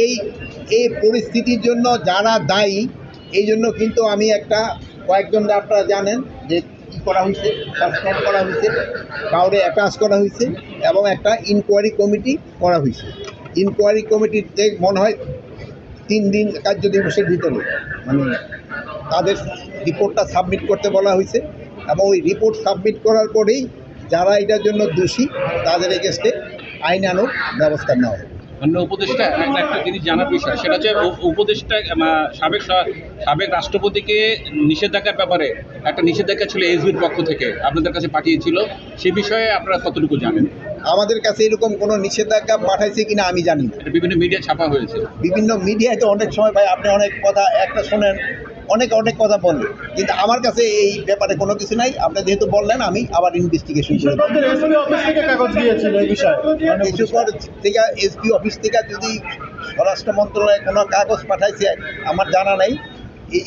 এই এই পরিস্থিতির জন্য যারা দায়ী, এই জন্য কিন্তু আমি একটা কয়েকজন আপনারা জানেন যে কী করা হয়েছে সাসপেন্ড করা হয়েছে, কাউরে অ্যাটাচ করা হয়েছে এবং একটা ইনকোয়ারি কমিটি করা হয়েছে। ইনকোয়ারি কমিটিতে মনে হয় তিন দিন কার্য দিবসের ভিতরে মানে তাদের রিপোর্টটা সাবমিট করতে বলা হয়েছে এবং ওই রিপোর্ট সাবমিট করার পরেই যারা এটার জন্য দোষী, তাদের এগেস্টে আইনানুগ ব্যবস্থা নেওয়া হবে। অন্য উপদেষ্টা একটা জিনিস জানার বিষয় সেটা হচ্ছে উপ- উপদেষ্টা সাবেক সাবেক রাষ্ট্রপতিকে নিষেধাজ্ঞার ব্যাপারে একটা নিষেধাজ্ঞা ছিল এসবির পক্ষ থেকে আপনাদের কাছে পাঠিয়েছিল সে বিষয়ে আপনারা কতটুকু জানেন? আমাদের কাছে এরকম কোনো নিষেধাজ্ঞা পাঠাইছে কিনা আমি জানি না। এটা বিভিন্ন মিডিয়া ছাপা হয়েছে। বিভিন্ন মিডিয়ায় তো অনেক সময় ভাই আপনি অনেক কথা একটা শোনেন অনেক অনেক কথা বলেন কিন্তু আমার কাছে এই ব্যাপারে কোনো কিছু নাই। আপনি যেহেতু বললেন আমি আবার ইনভেস্টিগেশন করে। কিশোরগঞ্জের থেকে এসপি অফিস থেকে যদি স্বরাষ্ট্র মন্ত্রণালয়ে কোনো কাগজ পাঠাইছে আমার জানা নাই।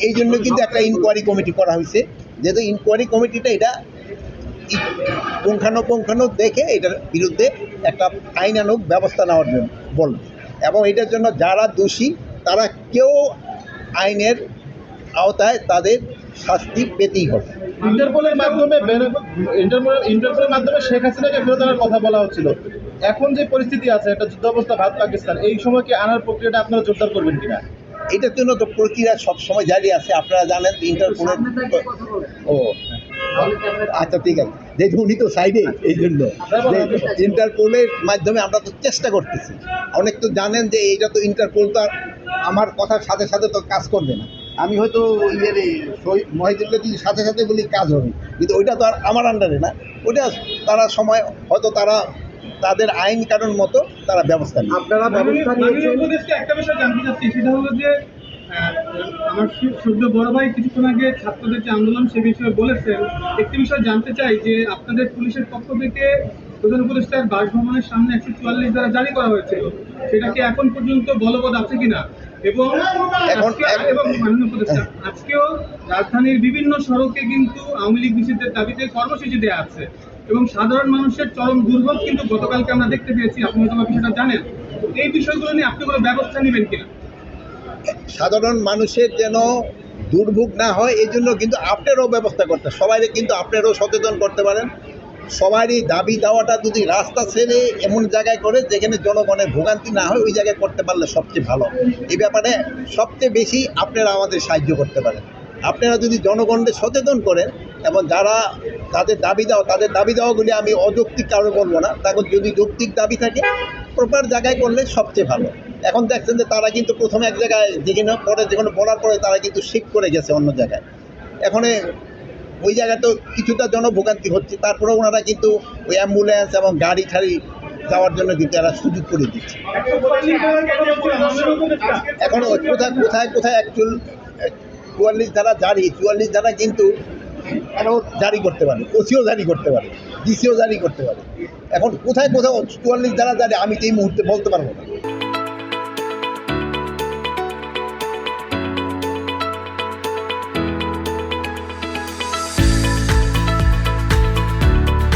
এই জন্য কিন্তু একটা ইনকোয়ারি কমিটি করা হয়েছে। যেহেতু ইনকোয়ারি কমিটিটা এটা পুঙ্খানুপুঙ্খানু দেখে এটার বিরুদ্ধে একটা আইনানুগ ব্যবস্থা নেওয়ার জন্য বলবে। এবং এটার জন্য যারা দোষী তারা কেউ আইনের আওতায় তাদের শাস্তি পেতেই হবে। ইন্টারপোলের মাধ্যমে ইন্টারপোল- ইন্টারপোলের মাধ্যমে শেখ হাসিনাকে ফেরত আনার কথা বলা হচ্ছিল। এখন যে পরিস্থিতি আছে একটা যুদ্ধাবস্থা ভারত পাকিস্তান এই সময় কি আনার প্রক্রিয়াটা আপনারা জোরদার করবেন কিনা? এটার জন্য তো প্রক্রিয়া সবসময় জারি আছে আপনারা জানেন ইন্টারপোলের ও। আচ্ছা ঠিক আছে। যেহেতু উনি তো সাইডে এই জন্য। ইন্টারপোলের মাধ্যমে আমরা তো চেষ্টা করতেছি। অনেক তো জানেন যে এইটা তো ইন্টারপোল তো আমার কথার সাথে সাথে তো কাজ করবে না। আমি হয়তো ইয়ের মহিদুল্লাহ সাথে সাথে বলি কাজ হবে। কিন্তু ওইটা তো আর আমার আন্ডারে না। ওইটা তারা সময় হয়তো তারা তাদের আইন কানুন মতো তারা ব্যবস্থা নেয় আপনারা মাননীয় উপদেষ্টা একটা বিষয় জানতে চাচ্ছি সেটা হলো যে আমার সু- সদ্য বড় ভাই কিছুক্ষণ আগে ছাত্রদের যে আন্দোলন সে বিষয়ে বলেছেন। একটি বিষয় জানতে চাই যে আপনাদের পুলিশের পক্ষ থেকে প্রধান উপদেষ্টার বাসভবনের সামনে একশো চুয়াল্লিশ দ্বারা জারি করা হয়েছে। সেটা কি এখন পর্যন্ত বলবৎ আছে কিনা? এবং এবং মাননীয় উপদেষ্টা আজকেও রাজধানীর বিভিন্ন সড়কে কিন্তু আওয়ামী লীগ নিষিদ্ধের দাবিতে কর্মসূচি দেওয়া আছে। এবং সাধারণ মানুষের চরম দুর্ভোগ কিন্তু গতকালকে আমরা দেখতে পেয়েছি। আপনি হয়তো বিষয়টা জানেন। এই বিষয়গুলো নিয়ে আপনি কোনো ব্যবস্থা নেবেন কিনা? সাধারণ মানুষের যেন দুর্ভোগ না হয় এই জন্য কিন্তু আপনারও ব্যবস্থা করতে সবাই কিন্তু আপনারও সচেতন করতে পারেন। সবারই দাবি দেওয়াটা যদি রাস্তা ছেড়ে এমন জায়গায় করে যেখানে জনগণের ভোগান্তি না হয়, ওই জায়গায় করতে পারলে সবচেয়ে ভালো। এই ব্যাপারে সবচেয়ে বেশি আপনারা আমাদের সাহায্য করতে পারেন। আপনারা যদি জনগণকে সচেতন করেন এবং যারা তাদের দাবি দেওয়া তাদের দাবি দেওয়াগুলি আমি অযৌক্তিক কারও বলব না। তাদের যদি যৌক্তিক দাবি থাকে প্রপার জায়গায় করলে সবচেয়ে ভালো। এখন দেখছেন যে তারা কিন্তু প্রথমে এক জায়গায় যেখানে পরে যেখানে বলার পরে তারা কিন্তু শিফট করে গেছে অন্য জায়গায়। এখন ওই জায়গায় তো কিছুটা জনভোগান্তি হচ্ছে। তারপরে ওনারা কিন্তু ওই অ্যাম্বুলেন্স এবং গাড়ি ঠাড়ি যাওয়ার জন্য কিন্তু এরা সুযোগ করে দিচ্ছে। এখন কোথায় কোথায় কোথায় অ্যাকচুয়াল চুয়াল্লিশ ধারা জারি, চুয়াল্লিশ ধারা কিন্তু আরও জারি করতে পারে, ওসিও জারি করতে পারে, ডিসিও জারি করতে পারে। এখন কোথায় কোথাও চুয়াল্লিশ ধারা জারি, আমি তো এই মুহূর্তে বলতে পারব না।